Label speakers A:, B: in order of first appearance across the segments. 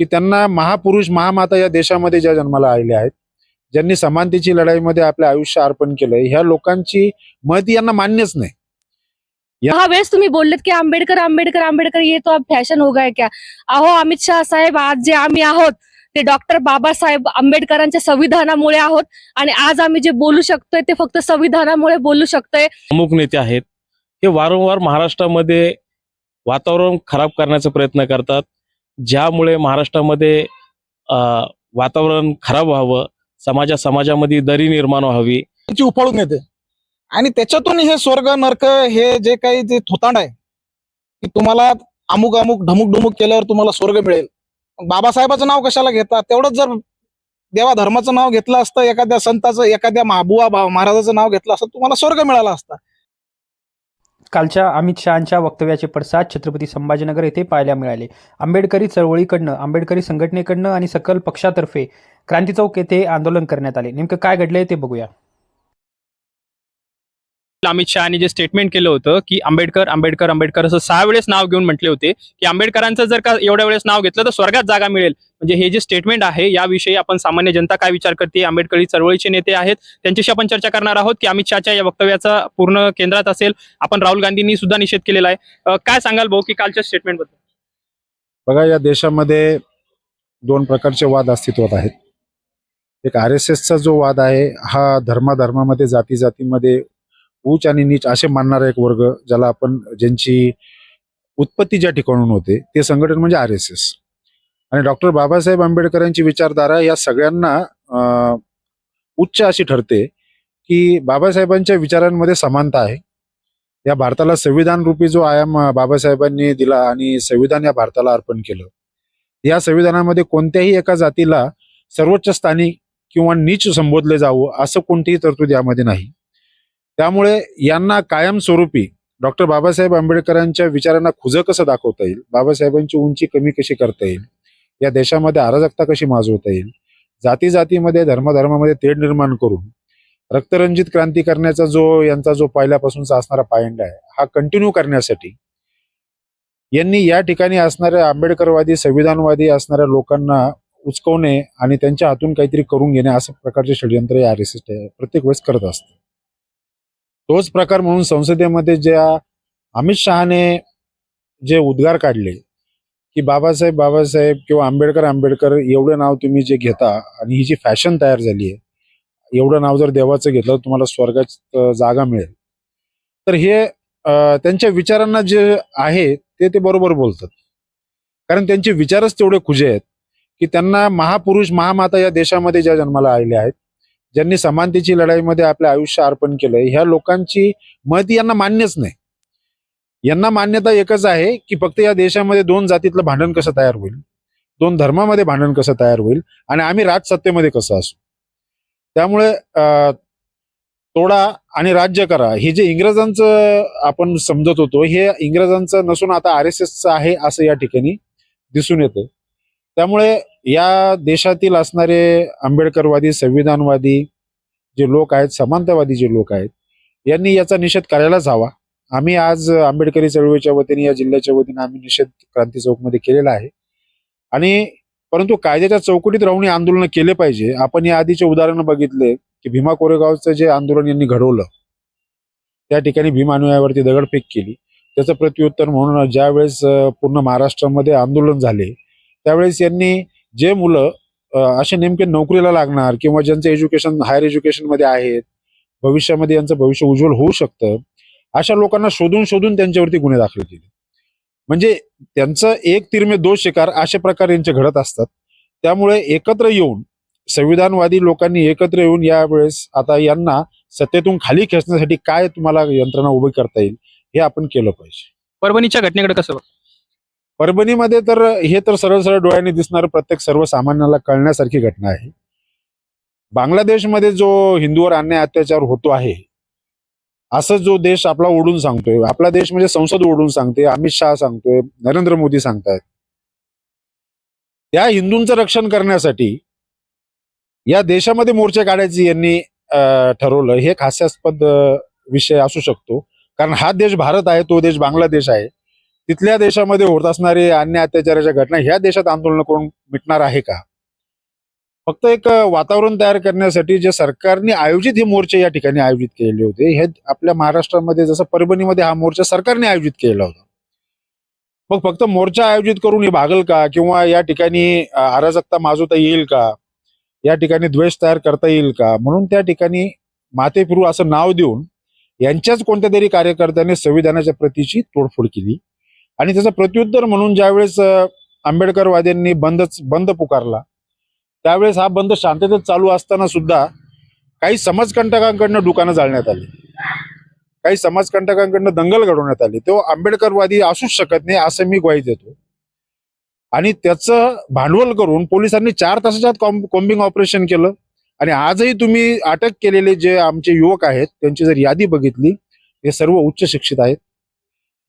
A: की त्यांना महापुरुष महामाता या देशामध्ये ज्या जन्माला आलेले आहेत ज्यांनी समानतेची लढाईमध्ये आपलं आयुष्य अर्पण केलंय ह्या लोकांची महती यांना मान्यच नाही.
B: हा वेळेस तुम्ही बोललेत की आंबेडकर आंबेडकर आंबेडकर ये तो अब फॅशन हो गया क्या? अहो अमित शाह साहेब आज जे आम्ही आहोत ते डॉक्टर बाबासाहेब आंबेडकरांच्या संविधानामुळे आहोत आणि आज आम्ही जे बोलू शकतोय ते फक्त संविधानामुळे बोलू शकतोय.
C: प्रमुख नेते आहेत हे वारंवार महाराष्ट्रामध्ये वातावरण खराब करण्याचा प्रयत्न करतात. ज्यामुळे महाराष्ट्रामध्ये अ, वातावरण खराब व्हावं समाजा समाजामध्ये दरी निर्माण व्हावी.
D: ची उफाळून येते. आणि त्याच्यातून हे स्वर्ग नरक हे जे काही जे थोतांड आहे की तुम्हाला अमुक अमुक ढमुक ढमुक केल्यावर तुम्हाला स्वर्ग मिळेल. बाबासाहेबाचं नाव कशाला घेतात? तेवढंच जर देवा धर्माचं नाव घेतलं असतं एखाद्या संताचं एखाद्या महाबुवा महाराजाचं नाव घेतलं असतं तुम्हाला स्वर्ग मिळाला असता.
E: कालच्या अमित शहांच्या वक्तव्याचे पडसाद छत्रपती संभाजीनगर येथे पाहायला मिळाले. आंबेडकरी चळवळीकडनं आंबेडकरी संघटनेकडनं आणि सकल पक्षातर्फे क्रांती चौक येथे आंदोलन करण्यात आले. नेमकं काय घडलंय ते बघूया.
F: अमित शहानी जे स्टेटमेंट केलं होतं की आंबेडकर आंबेडकर आंबेडकर असं सहा वेळेस नाव घेऊन म्हटले होते की आंबेडकरांचं जर का एवढ्या वेळेस नाव घेतलं तर स्वर्गात जागा मिळेल. म्हणजे हे जे स्टेटमेंट आहे याविषयी आपण सामान्य जनता काय विचार करते आंबेडकरी चळवळीचे नेते आहेत त्यांच्याशी आपण चर्चा करणार आहोत की अमित शहाच्या या वक्तव्याचा पूर्ण केंद्रात असेल. आपण राहुल गांधींनी सुद्धा निषेध केलेला आहे. काय सांगाल भाऊ की कालच्या स्टेटमेंटबद्दल?
A: बघा या देशामध्ये दोन प्रकारचे वाद अस्तित्वात आहेत. एक आर एस एसचा जो वाद आहे हा धर्माधर्मामध्ये जाती जातीमध्ये ऊच आणि नीच असे मानणारा एक वर्ग ज्याला आपण ज्यांची उत्पत्ती ज्या ठिकाणून होते ते संघटन म्हणजे आर एस एस. आणि डॉक्टर बाबासाहेब आंबेडकरांची विचारधारा या सगळ्यांना उच्च अशी ठरते की बाबासाहेबांच्या विचारांमध्ये समानता आहे. या भारताला संविधान रूपी जो आयाम बाबासाहेबांनी दिला आणि संविधान या भारताला अर्पण केलं या संविधानामध्ये कोणत्याही एका जातीला सर्वोच्च स्थानी किंवा नीच संबोधले जावं असं कोणतीही तरतूद यामध्ये नाही. त्यामुळे यांना कायमस्वरूपी डॉक्टर बाबासाहेब आंबेडकरांच्या विचारांना खुजं कसं दाखवता येईल? बाबासाहेबांची उंची कमी कशी करता येईल? या देशामध्ये अराजकता कशी माजवता येईल? जाती जातीमध्ये धर्मधर्मामध्ये तेढ निर्माण करून रक्तरंजित क्रांती करण्याचा जो यांचा जो पहिल्यापासूनचा असणारा पायंडा आहे हा कंटिन्यू करण्यासाठी यांनी या ठिकाणी असणाऱ्या आंबेडकरवादी संविधानवादी असणाऱ्या लोकांना उचकवणे आणि त्यांच्या हातून काहीतरी करून घेणे असं प्रकारचे षडयंत्र आर एस एस प्रत्येक वेळेस करत असतं तोच प्रकार म्हणून संसदेमध्ये ज्या अमित शहाने जे उद्गार काढले की बाबासाहेब बाबासाहेब किंवा आंबेडकर आंबेडकर एवढं नाव तुम्ही जे घेता आणि ही जी फॅशन तयार झाली आहे एवढं नाव जर देवाचं घेतलं तर तुम्हाला स्वर्गात जागा मिळेल. तर हे त्यांच्या विचारांना जे आहे ते ते बरोबर बोलतात. कारण त्यांचे विचारच तेवढे खुजे आहेत की त्यांना महापुरुष महामाता या देशामध्ये ज्या जन्माला आलेले आहेत ज्यांनी समानतेची लढाईमध्ये आपलं आयुष्य अर्पण केलंय ह्या लोकांची मत यांना मान्यच नाही. यांना मान्यता एकच आहे की फक्त या देशामध्ये दोन जातीतलं भांडण कसं तयार होईल? दोन धर्मामध्ये भांडण कसं तयार होईल? आणि आम्ही राजसत्तेमध्ये कसं असू? त्यामुळे अं, तोडा आणि राज्य करा. हे जे इंग्रजांचं आपण समजत होतो हे इंग्रजांचं नसून आता आर एस एसचं आहे असं या ठिकाणी दिसून येतं त्यामुळे या देशातील असणारे आंबेडकरवादी संविधानवादी जे लोक आहेत समानतावादी जे लोक आहेत यांनी याचा निषेध करायलाच हवा. आम्ही आज आंबेडकरी चळवळीच्या वतीने या जिल्ह्याच्या वतीने आम्ही निषेध क्रांती चौकमध्ये केलेला आहे. आणि परंतु कायद्याच्या चौकटीत राहून हे आंदोलन केले पाहिजे. आपण या आधीचे उदाहरण बघितले की भीमा कोरेगावचं जे आंदोलन यांनी घडवलं त्या ठिकाणी भीम अनुयायावरती दगडफेक केली. त्याचं प्रत्युत्तर म्हणून ज्यावेळेस पूर्ण महाराष्ट्रामध्ये आंदोलन झाले त्यावेळेस यांनी जे मुलं असे नेमके नोकरीला लागणार किंवा ज्यांचं एज्युकेशन हायर एज्युकेशनमध्ये आहेत भविष्यामध्ये यांचं भविष्य उज्ज्वल होऊ शकतं अशा लोकांना शोधून शोधून त्यांच्यावरती गुन्हे दाखल केले. म्हणजे त्यांचं एक तिरमे दोष शिकार अशा प्रकारे यांचे घडत असतात. त्यामुळे एकत्र येऊन संविधानवादी लोकांनी एकत्र येऊन यावेळेस आता यांना सत्तेतून खाली खेचण्यासाठी काय तुम्हाला यंत्रणा उभी करता येईल हे आपण केलं पाहिजे.
F: परभणीच्या घटनेकडे कसं
A: परभणीमध्ये तर हे तर सरळ सरळ डोळ्यांनी दिसणार प्रत्येक सर्वसामान्याला कळण्यासारखी घटना आहे. बांगलादेशमध्ये जो हिंदूवर अन्याय अत्याचार होतो आहे असं जो देश आपला ओढून सांगतोय आपला देश म्हणजे संसद ओढून सांगते अमित शहा सांगतोय नरेंद्र मोदी सांगतायत. त्या हिंदूंचं रक्षण करण्यासाठी या देशामध्ये मोर्चे काढायची यांनी ठरवलं हे एक हास्यास्पद विषय असू शकतो. कारण हा देश भारत आहे तो देश बांगलादेश आहे. तिथल्या देशामध्ये होत असणारे अन्य अत्याचाराच्या घटना ह्या देशात आंदोलन करून मिटणार आहे का? फक्त एक वातावरण तयार करण्यासाठी जे सरकारने आयोजित हे मोर्चे या ठिकाणी आयोजित केले होते हे आपल्या महाराष्ट्रामध्ये जसं परभणीमध्ये हा मोर्चा सरकारने आयोजित केलेला होता. मग फक्त मोर्चा आयोजित करून हे भागल का? किंवा या ठिकाणी अराजकता माजवता येईल का? या ठिकाणी द्वेष तयार करता येईल का? म्हणून त्या ठिकाणी मातेपिरू असं नाव देऊन यांच्याच कोणत्या तरी कार्यकर्त्याने संविधानाच्या प्रतीची तोडफोड केली. आणि त्याचं प्रत्युत्तर म्हणून ज्यावेळेस आंबेडकरवाद्यांनी बंदच बंद पुकारला त्यावेळेस हा बंद शांततेत चालू असताना सुद्धा काही समाजकंटकांकडनं दुकानं जाळण्यात आली. काही समाजकंटकांकडनं दंगल घडवण्यात आली. तो आंबेडकरवादी असूच शकत नाही असं मी ग्वाही देतो. आणि त्याचं भांडवल करून पोलिसांनी चार तासाच्या आत कॉम्बिंग ऑपरेशन केलं. आणि आजही तुम्ही अटक केलेले जे आमचे युवक आहेत त्यांची जर यादी बघितली हे सर्व उच्च शिक्षित आहेत.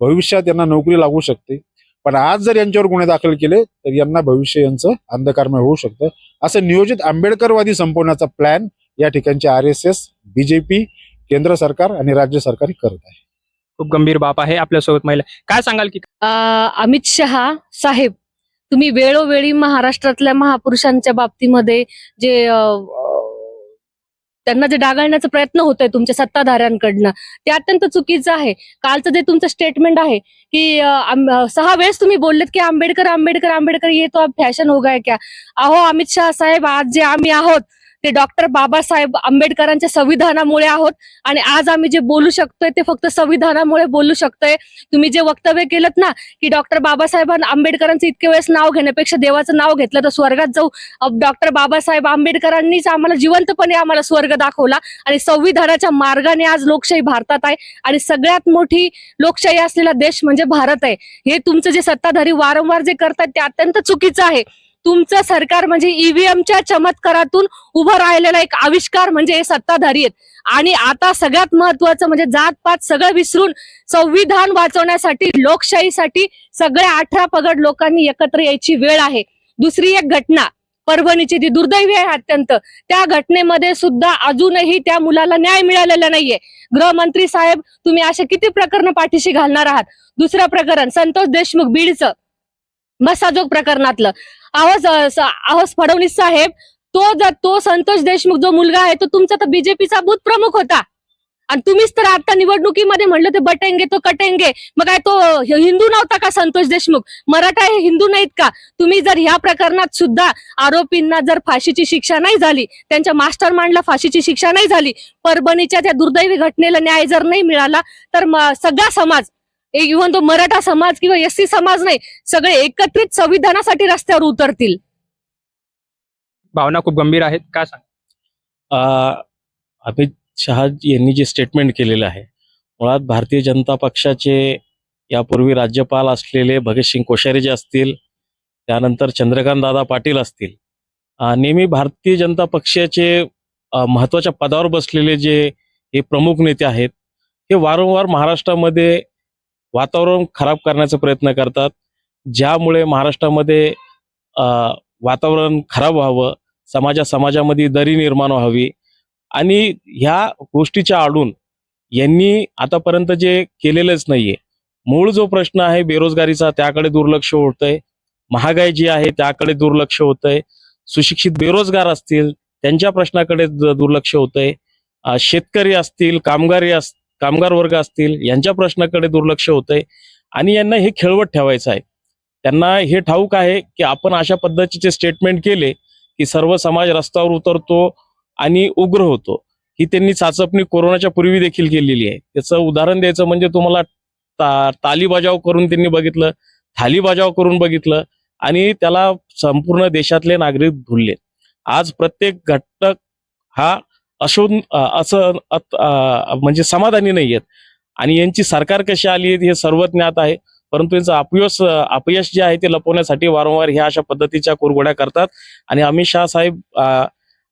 A: भविष्यात यांना नोकरी लागू शकते. पण आज जर यांच्यावर गुन्हे दाखल केले तर यांना भविष्य यांचं अंधकारमय होऊ शकतं. असं नियोजित आंबेडकरवादी संपवण्याचा प्लॅन या ठिकाणचे आर एस एस बीजेपी केंद्र सरकार आणि राज्य सरकार करत आहे.
F: खूप गंभीर बाब आहे आपल्यासोबत महिला. काय सांगाल की
B: अमित शहा साहेब तुम्ही वेळोवेळी महाराष्ट्रातल्या महापुरुषांच्या बाबतीमध्ये जे त्यांना जे डागाळण्याचा प्रयत्न होतोय तुमच्या सत्ताधाऱ्यांकडनं ते अत्यंत चुकीचं आहे. कालचं जे तुमचं स्टेटमेंट आहे की सहा वेळेस तुम्ही बोललेत की आंबेडकर आंबेडकर आंबेडकर येतो फॅशन होगाय क्या अहो अमित शहा साहेब आज जे आम्ही आहोत हे डॉक्टर बाबासाहेब आंबेडकरांच्या संविधानामुळे आहोत. आणि आज आम्ही जे बोलू शकतोय ते फक्त संविधानामुळे बोलू शकतोय. तुम्ही जे वक्तव्य केलं ना की डॉक्टर बाबासाहेबांना आंबेडकरांचं इतके वेळेस नाव घेण्यापेक्षा देवाचं नाव घेतलं तर स्वर्गात जाऊ. डॉक्टर बाबासाहेब आंबेडकरांनीच आम्हाला जिवंतपणे आम्हाला स्वर्ग दाखवला. आणि संविधानाच्या मार्गाने आज लोकशाही भारतात आहे. आणि सगळ्यात मोठी लोकशाही असलेला देश म्हणजे भारत आहे. हे तुमचं जे सत्ताधारी वारंवार जे करतात ते अत्यंत चुकीचं आहे. तुमचं सरकार म्हणजे ईव्हीएमच्या चमत्कारातून उभं राहिलेला एक आविष्कार म्हणजे हे सत्ताधारी आहेत. आणि आता सगळ्यात महत्वाचं म्हणजे जात पात सगळं विसरून संविधान वाचवण्यासाठी लोकशाहीसाठी सगळ्या अठरा पगड लोकांनी एकत्र यायची वेळ आहे. दुसरी एक घटना परभणीची ती दुर्दैवी आहे अत्यंत त्या घटनेमध्ये सुद्धा अजूनही त्या मुलाला न्याय मिळालेला नाहीये. गृहमंत्री साहेब तुम्ही असे किती प्रकरण पाठीशी घालणार आहात? दुसरं प्रकरण संतोष देशमुख बीडचं. मसाजोग प्रकरणातलं. आवाज आवाज फडणवीस साहेब तो जर तो संतोष देशमुख जो मुलगा आहे तो तुमचा तर बीजेपीचा बूथ प्रमुख होता. आणि तुम्हीच तर आता निवडणुकीमध्ये म्हणलं ते बटेंगे तो कटेंगे. मग काय तो हिंदू नव्हता का संतोष देशमुख? मराठा हे हिंदू नाहीत का? तुम्ही जर ह्या प्रकरणात सुद्धा आरोपींना जर फाशीची शिक्षा नाही झाली त्यांच्या मास्टर माइंडला फाशीची शिक्षा नाही झाली परभणीच्या त्या दुर्दैवी घटनेला न्याय जर नाही मिळाला तर सगळा समाज इव्हन तो मराठा समाज किंवा एस समाज नाही सगळे एकत्रित संविधानासाठी रस्त्यावर उतरतील.
F: भावना खूप गंभीर आहेत. काय सांग?
C: अमित शहा यांनी जे स्टेटमेंट केलेलं आहे मुळात भारतीय जनता पक्षाचे यापूर्वी राज्यपाल असलेले भगतसिंग कोश्यारी जे असतील त्यानंतर चंद्रकांत दादा पाटील असतील नेहमी भारतीय जनता पक्षाचे महत्त्वाच्या पदावर बसलेले जे हे प्रमुख नेते आहेत हे वारंवार महाराष्ट्रामध्ये वातावरण खराब करण्याचा प्रयत्न करतात. ज्यामुळे महाराष्ट्रामध्ये वातावरण खराब व्हावं समाजा समाजामध्ये दरी निर्माण व्हावी. आणि ह्या गोष्टीच्या आडून यांनी आतापर्यंत जे केलेलंच नाहीये. मूळ जो प्रश्न आहे बेरोजगारीचा त्याकडे दुर्लक्ष होतंय. महागाई जी आहे त्याकडे दुर्लक्ष होतंय. सुशिक्षित बेरोजगार असतील त्यांच्या प्रश्नाकडे दुर्लक्ष होतंय. शेतकरी असतील कामगारी असतील कामगार वर्ग असतील यांच्या प्रश्नाकडे दुर्लक्ष होतंय. आणि यांना हे खेळवत ठेवायचं आहे. त्यांना हे ठाऊक आहे की आपण अशा पद्धतीचे स्टेटमेंट केले की सर्व समाज रस्त्यावर उतरतो आणि उग्र होतो. ही त्यांनी चाचपणी कोरोनाच्या पूर्वी देखील केलेली आहे. त्याचं उदाहरण द्यायचं म्हणजे तुम्हाला ता ताली बजाव करून त्यांनी बघितलं थाली बजाव करून बघितलं आणि त्याला संपूर्ण देशातले नागरिक भुलले. आज प्रत्येक घटक हा अशोध असं म्हणजे समाधानी नाही आहेत. आणि यांची सरकार कशी आली हे सर्व ज्ञात आहे. परंतु यांचं अपयश अपयश जे आहे ते लपवण्यासाठी वारंवार ह्या अशा पद्धतीच्या कुरघोड्या करतात. आणि अमित शहा साहेब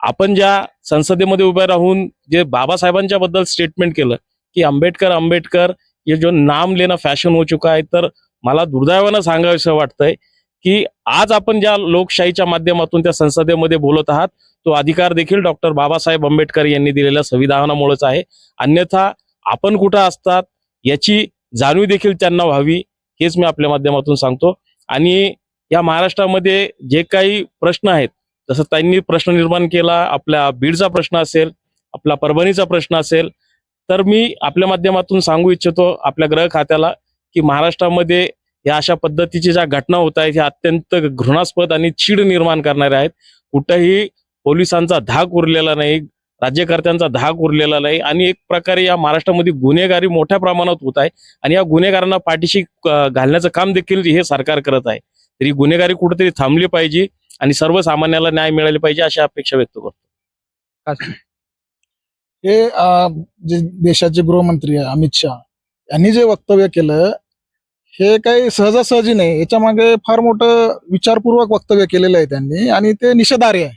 C: आपण ज्या संसदेमध्ये उभे राहून जे बाबासाहेबांच्या बद्दल स्टेटमेंट केलं की आंबेडकर आंबेडकर हे जो नाम लेणं फॅशन हो चुका आहे तर मला दुर्दैवानं सांगावंसं वाटतंय की आज आपण ज्या लोकशाहीच्या माध्यमातून त्या संसदेमध्ये बोलत आहात तो अधिकार देखील डॉक्टर बाबासाहेब आंबेडकर यांनी दिलेल्या संविधानामुळेच आहे. अन्यथा आपण कुठं असतात याची जाणीव देखील त्यांना व्हावी हेच मी आपल्या माध्यमातून सांगतो. आणि या महाराष्ट्रामध्ये जे काही प्रश्न आहेत जसं त्यांनी प्रश्न निर्माण केला आपल्या बीडचा प्रश्न असेल आपला परभणीचा प्रश्न असेल तर मी आपल्या माध्यमातून सांगू इच्छितो आपल्या ग्रह खात्याला की महाराष्ट्रामध्ये या अशा पद्धतीच्या ज्या घटना होत आहेत ह्या अत्यंत घृणास्पद आणि चीड निर्माण करणाऱ्या आहेत. कुठंही पोलिसांचा धाक उरलेला नाही राज्यकर्त्यांचा धाक उरलेला नाही आणि एक प्रकारे या महाराष्ट्रामध्ये गुन्हेगारी मोठ्या प्रमाणात होत आहे आणि या गुन्हेगारांना पाठीशी घालण्याचं काम देखील हे सरकार करत आहे. तरी गुन्हेगारी कुठेतरी थांबली पाहिजे आणि सर्वसामान्याला न्याय मिळाले पाहिजे अशी अपेक्षा व्यक्त करतो.
D: हे जे देशाचे गृहमंत्री आहे अमित शहा यांनी जे वक्तव्य केलं हे काही सहजासहजी नाही. याच्या मागे फार मोठं विचारपूर्वक वक्तव्य केलेलं आहे त्यांनी आणि ते निषेधार्ह आहे.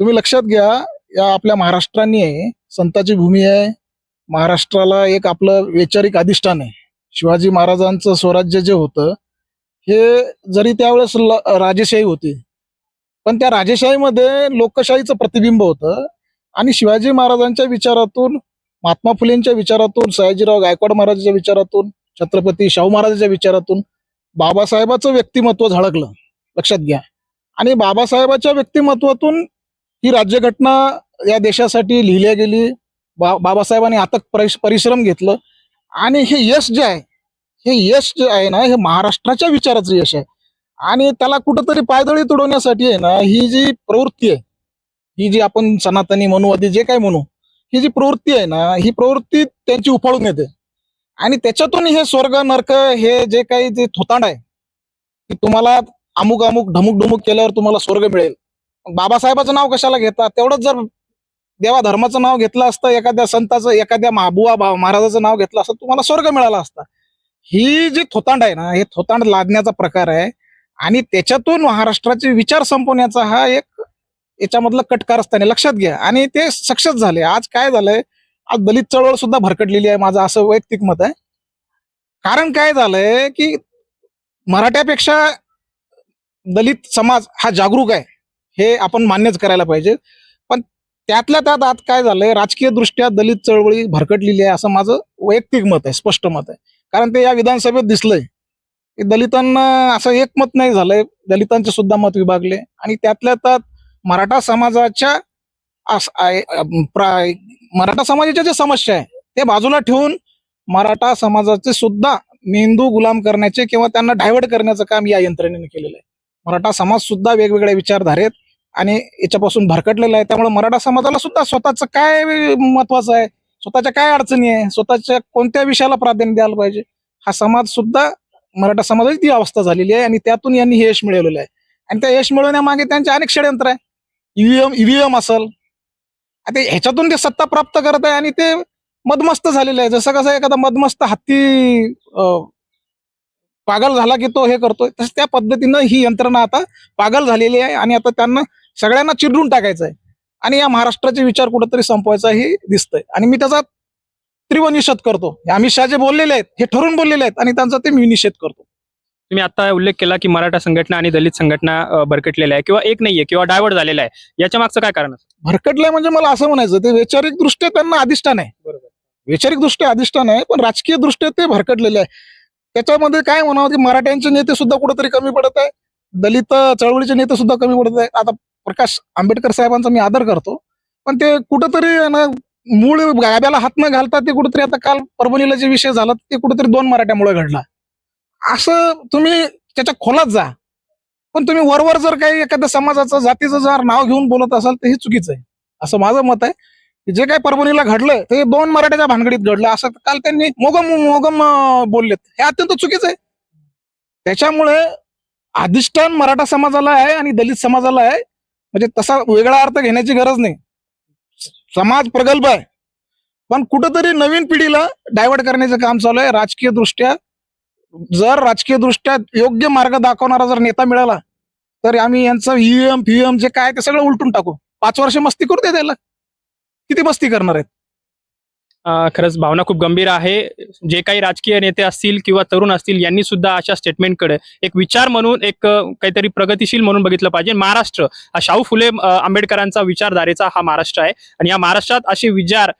D: तुम्ही लक्षात घ्या या आपल्या महाराष्ट्राने आहे संताची भूमी आहे. महाराष्ट्राला एक आपलं वैचारिक अधिष्ठान आहे. शिवाजी महाराजांचं स्वराज्य जे होतं हे जरी त्यावेळेस राजेशाही होती पण त्या राजेशाहीमध्ये लोकशाहीचं प्रतिबिंब होतं. आणि शिवाजी महाराजांच्या विचारातून महात्मा फुलेंच्या विचारातून सयाजीराव गायकवाड महाराजांच्या विचारातून छत्रपती शाहू महाराजांच्या विचारातून बाबासाहेबाचं व्यक्तिमत्व झळकलं. लक्षात घ्या. आणि बाबासाहेबाच्या व्यक्तिमत्वातून ही राज्यघटना या देशासाठी लिहिल्या गेली. बा बाबासाहेबांनी अथक परिश- परिश्रम घेतलं. आणि हे यश जे आहे हे यश जे आहे ना हे महाराष्ट्राच्या विचाराचं यश आहे. आणि त्याला कुठंतरी पायदळी तुडवण्यासाठी आहे ना ही जी प्रवृत्ती आहे ही जी आपण सनातनी म्हणू आधी जे काय म्हणू ही जी प्रवृत्ती आहे ना ही प्रवृत्ती त्यांची उफाळून येते. आणि त्याच्यातून हे स्वर्ग नरक हे जे काही जे थोतांड आहे की तुम्हाला अमुक अमुक ढमुक ढमुक केल्यावर तुम्हाला स्वर्ग मिळेल. बाबासाहेबाचं नाव कशाला घेतात? तेवढंच जर देवा धर्माचं नाव घेतलं असतं एखाद्या संताचं एखाद्या महाबुवा महाराजाचं नाव घेतलं असतं तुम्हाला स्वर्ग मिळाला असता. ही जी थोतांड आहे ना हे थोतांड लादण्याचा प्रकार आहे आणि त्याच्यातून महाराष्ट्राचे विचार संपवण्याचा हा एक याच्यामधलं कटकार असताना लक्षात घ्या. आणि ते सक्सेस झाले. आज काय झालंय? आज दलित चळवळ सुद्धा भरकटलेली आहे माझं असं वैयक्तिक मत आहे. कारण काय झालंय की मराठ्यापेक्षा दलित समाज हा जागरूक आहे. हे आपण मान्यच करायला पाहिजे. पण त्यातल्या त्यात आज काय झालंय राजकीय दृष्ट्या दलित चळवळी भरकटलेली आहे असं माझं वैयक्तिक मत आहे स्पष्ट मत आहे. कारण ते या विधानसभेत दिसलंय. की दलितांना असं एकमत नाही झालंय दलितांचे सुद्धा मत विभागले. आणि त्यातल्या त्यात मराठा समाजाच्या मराठा समाजाच्या ज्या समस्या आहे ते बाजूला ठेवून मराठा समाजाचे सुद्धा मेंदू गुलाम करण्याचे किंवा त्यांना डायव्हर्ट करण्याचं काम या यंत्रणेने केलेलं आहे. मराठा समाज सुद्धा वेगवेगळ्या विचारधारेत आणि याच्यापासून भरकटलेला आहे. त्यामुळे मराठा समाजाला सुद्धा स्वतःचं काय महत्वाचं आहे? स्वतःच्या काय अडचणी आहे? स्वतःच्या कोणत्या विषयाला प्राधान्य द्यायला पाहिजे? हा समाज सुद्धा मराठा समाजाची ती अवस्था झालेली आहे आणि त्यातून यांनी हे यश मिळवलेलं आहे. आणि त्या यश मिळवण्यामागे त्यांचे अनेक षडयंत्र आहे. ईव्हीएम ईव्हीएम असेल. आता ह्याच्यातून ते सत्ता प्राप्त करत आहे आणि ते मदमस्त झालेलं आहे. जसं कसं एखादा मदमस्त हत्ती पागल झाला की तो हे करतोय तसं त्या पद्धतीनं ही यंत्रणा आता पागल झालेली आहे आणि आता त्यांना सगळ्यांना चिरडून टाकायचं आहे आणि या महाराष्ट्राचे विचार कुठेतरी संपवायचा हे दिसतंय. आणि मी त्याचा तीव्र निषेध करतो. अमित शहा जे बोललेले आहेत हे ठरून बोललेले आहेत आणि त्यांचा ते मी निषेध करतो.
F: तुम्ही आता उल्लेख केला की मराठा संघटना आणि दलित संघटना भरकटलेल्या आहे किंवा एक नाहीये किंवा डायव्हर्ट झालेला आहे. याच्या मागचं काय कारण
D: भरकटलंय म्हणजे मला असं म्हणायचं ते वैचारिक दृष्ट्या त्यांना अधिष्ठान आहे.
F: बरोबर.
D: वैचारिक दृष्ट्या अधिष्ठान आहे पण राजकीय दृष्ट्या ते भरकटलेले आहे. त्याच्यामध्ये काय म्हणावं की मराठ्यांचे नेते सुद्धा कुठेतरी कमी पडत आहे दलित चळवळीचे नेते सुद्धा कमी पडत आहेत आता प्रकाश आंबेडकर साहेबांचा मी आदर करतो. पण ते कुठंतरी ना मूळ गाब्याला हात न घालता ते कुठेतरी आता काल परभणीला जे विषय झाला ते कुठेतरी दोन मराठ्यामुळे घडला. असं तुम्ही त्याच्या खोलात जा. पण तुम्ही वरवर जर काही एखाद्या समाजाचं जातीचं जर नाव घेऊन बोलत असाल तर हे चुकीचं आहे. असं माझं मत आहे. की जे काही परभणीला घडलं ते दोन मराठ्याच्या भानगडीत घडलं. असं काल त्यांनी मोगम मोगम बोललेत. हे अत्यंत चुकीचं आहे. त्याच्यामुळे अधिष्ठान मराठा समाजाला आहे आणि दलित समाजाला आहे. म्हणजे तसा वेगळा अर्थ घेण्याची गरज नाही. समाज प्रगल्भ आहे. पण कुठंतरी नवीन पिढीला डायव्हर्ट करण्याचं काम चालू आहे. राजकीय दृष्ट्या जर राजकीय दृष्ट्या योग्य मार्ग दाखवणारा जर नेता मिळाला तर आम्ही यांचं ईएम फीएम जे काय ते सगळं उलटून टाकू. पाच वर्ष मस्ती करू दे त्याला. किती मस्ती करणार आहेत?
F: खरंच भावना खूप गंभीर आहे. जे काही राजकीय नेते असतील किंवा तरुण असतील यांनी सुद्धा अशा स्टेटमेंटकडे एक विचार म्हणून एक काहीतरी प्रगतिशील म्हणून बघितलं पाहिजे. महाराष्ट्र हा शाहू फुले आंबेडकरांचा विचारधारेचा हा महाराष्ट्र आहे. आणि या महाराष्ट्रात असे विचार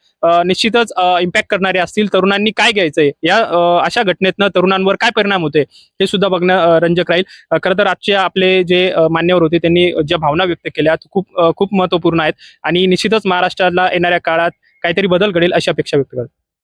F: निश्चितच इम्पॅक्ट करणारे असतील तरुणांनी काय घ्यायचंय? या अशा घटनेतनं तरुणांवर काय परिणाम होते हे सुद्धा बघणं रंजक राहील. खरं तर आजचे आपले जे मान्यवर होते त्यांनी ज्या भावना व्यक्त केल्या खूप खूप महत्त्वपूर्ण आहेत. आणि निश्चितच महाराष्ट्राला येणाऱ्या काळात काहीतरी बदल घडेल अशी अपेक्षा व्यक्त करतो.